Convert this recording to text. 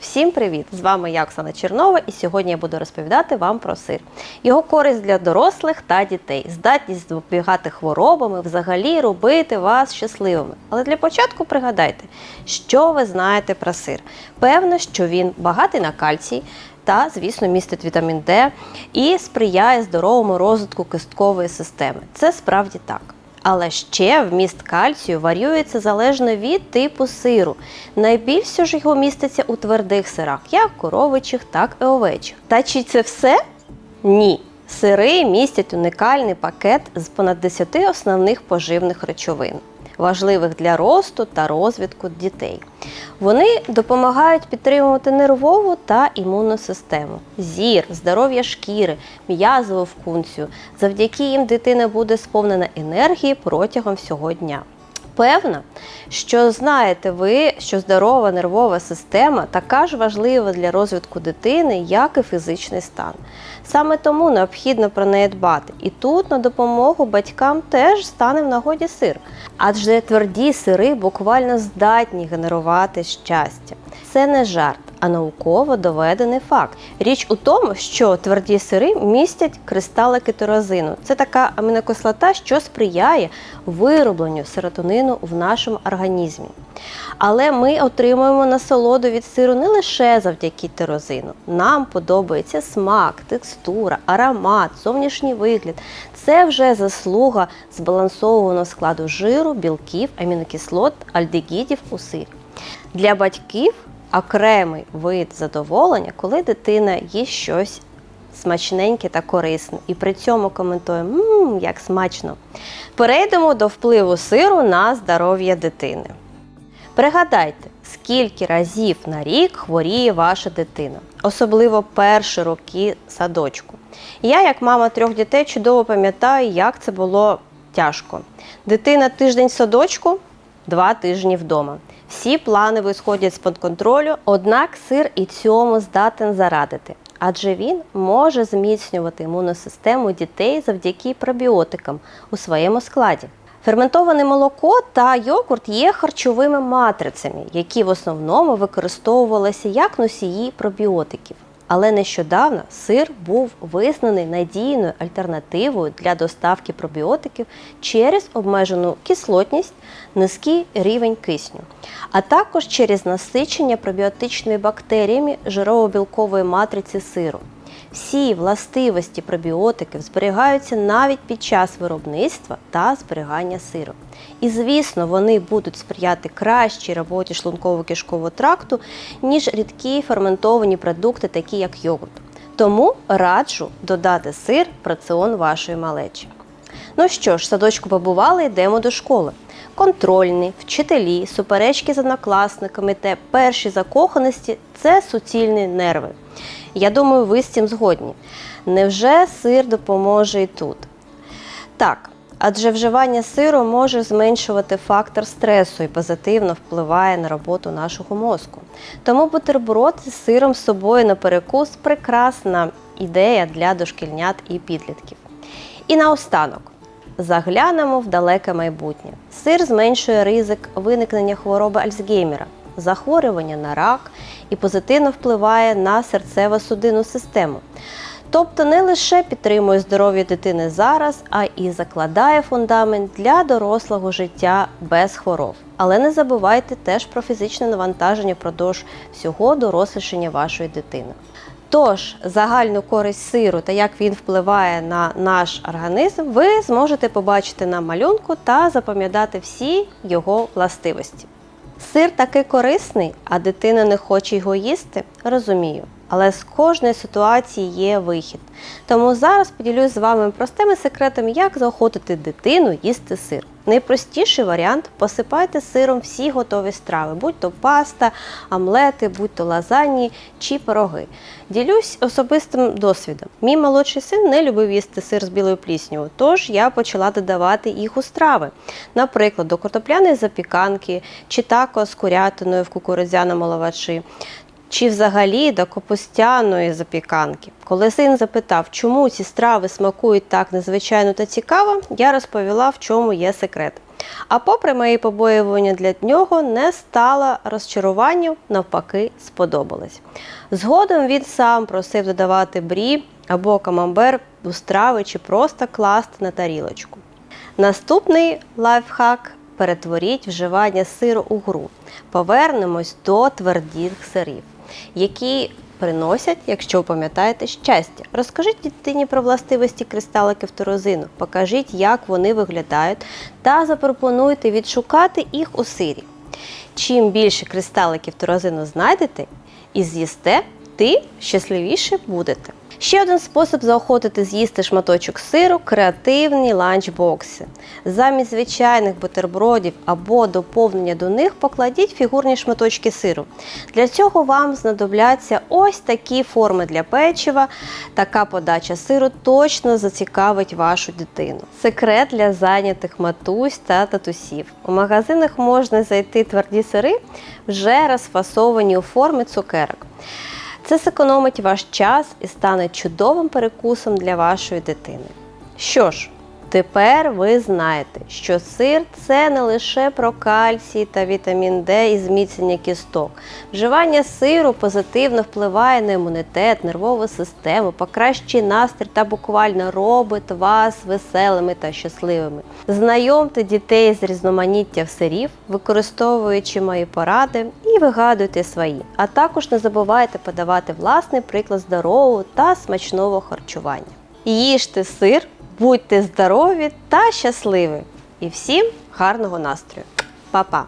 Всім привіт! З вами я Оксана Чернова, і сьогодні я буду розповідати вам про сир. Його користь для дорослих та дітей, здатність запобігати хворобами, взагалі робити вас щасливими. Але для початку пригадайте, що ви знаєте про сир. Певно, що він багатий на кальцій. Та, звісно, містить вітамін Д і сприяє здоровому розвитку кісткової системи. Це справді так. Але ще вміст кальцію варіюється залежно від типу сиру. Найбільше ж його міститься у твердих сирах, як коровичих, так і овечих. Та чи це все? Ні. Сири містять унікальний пакет з понад 10 основних поживних речовин, важливих для росту та розвитку дітей. Вони допомагають підтримувати нервову та імунну систему, зір, здоров'я шкіри, м'язову функцію. Завдяки їм дитина буде сповнена енергії протягом всього дня. Певна, що знаєте ви, що здорова нервова система така ж важлива для розвитку дитини, як і фізичний стан. Саме тому необхідно про неї дбати. І тут на допомогу батькам теж стане в нагоді сир. Адже тверді сири буквально здатні генерувати щастя. Це не жарт, а науково доведений факт. Річ у тому, що тверді сири містять кристали кетерозину. Це така амінокислота, що сприяє виробленню серотонину в нашому організмі. Але ми отримуємо насолоду від сиру не лише завдяки тирозину. Нам подобається смак, текстура, аромат, зовнішній вигляд. Це вже заслуга збалансованого складу жиру, білків, амінокислот, альдегідів у сирі. Для батьків окремий вид задоволення, коли дитина їсть щось смачненьке та корисне, і при цьому коментує мм, як смачно. Перейдемо до впливу сиру на здоров'я дитини. Пригадайте, скільки разів на рік хворіє ваша дитина, особливо перші роки садочку. Я, як мама трьох дітей, чудово пам'ятаю, як це було тяжко. Дитина тиждень садочку, два тижні вдома. Всі плани висходять з-під контролю, однак сир і цьому здатен зарадити. Адже він може зміцнювати імунну систему дітей завдяки пробіотикам у своєму складі. Ферментоване молоко та йогурт є харчовими матрицями, які в основному використовувалися як носії пробіотиків. Але нещодавно сир був визнаний надійною альтернативою для доставки пробіотиків через обмежену кислотність, низький рівень кисню, а також через насичення пробіотичними бактеріями жирово-білкової матриці сиру. Всі властивості пробіотиків зберігаються навіть під час виробництва та зберігання сиру. І, звісно, вони будуть сприяти кращій роботі шлунково-кишкового тракту, ніж рідкі ферментовані продукти, такі як йогурт. Тому раджу додати сир в раціон вашої малечі. Ну що ж, садочку побували, йдемо до школи. Контрольні, вчителі, суперечки з однокласниками та перші закоханості це суцільні нерви. Я думаю, ви з цим згодні. Невже сир допоможе і тут? Так, адже вживання сиру може зменшувати фактор стресу і позитивно впливає на роботу нашого мозку. Тому бутерброд з сиром з собою на перекус прекрасна ідея для дошкільнят і підлітків. І наостанок. Заглянемо в далеке майбутнє. Сир зменшує ризик виникнення хвороби Альцгеймера, захворювання на рак і позитивно впливає на серцево-судинну систему. Тобто не лише підтримує здоров'я дитини зараз, а і закладає фундамент для дорослого життя без хвороб. Але не забувайте теж про фізичне навантаження впродовж всього дорослішання вашої дитини. Тож, загальну користь сиру та як він впливає на наш організм, ви зможете побачити на малюнку та запам'ятати всі його властивості. Сир таки корисний, а дитина не хоче його їсти, розумію. Але з кожної ситуації є вихід. Тому зараз поділюсь з вами простими секретами, як заохотити дитину їсти сир. Найпростіший варіант посипайте сиром всі готові страви, будь то паста, омлети, будь то лазані чи пироги. Ділюсь особистим досвідом. Мій молодший син не любив їсти сир з білою пліснявою, тож я почала додавати їх у страви. Наприклад, до картопляної запіканки чи тако з курятиною в кукурудзяному лаваші. Чи взагалі до капустяної запіканки. Коли син запитав, чому ці страви смакують так незвичайно та цікаво, я розповіла, в чому є секрет. А попри мої побоювання для нього не стало розчаруванням, навпаки, сподобалось. Згодом він сам просив додавати брі або камамбер у страви чи просто класти на тарілочку. Наступний лайфхак перетворіть вживання сиру у гру. Повернемось до твердих сирів, які приносять, якщо ви пам'ятаєте, щастя. Розкажіть дитині про властивості кристаликів торозину, покажіть, як вони виглядають, та запропонуйте відшукати їх у сирі. Чим більше кристаликів торозину знайдете і з'їсте, тим щасливіше будете. Ще один спосіб заохотити з'їсти шматочок сиру креативні ланчбокси. Замість звичайних бутербродів або доповнення до них покладіть фігурні шматочки сиру. Для цього вам знадобляться ось такі форми для печива. Така подача сиру точно зацікавить вашу дитину. Секрет для зайнятих матусь та татусів. У магазинах можна знайти тверді сири, вже розфасовані у форми цукерок. Це зекономить ваш час і стане чудовим перекусом для вашої дитини. Що ж, тепер ви знаєте, що сир це не лише про кальцій та вітамін Д і зміцнення кісток. Вживання сиру позитивно впливає на імунітет, нервову систему, покращує настрій та буквально робить вас веселими та щасливими. Знайомте дітей з різноманіття сирів, використовуючи мої поради і вигадуйте свої. А також не забувайте подавати власний приклад здорового та смачного харчування. Їжте сир, будьте здорові та щасливі! І всім гарного настрою! Па-па!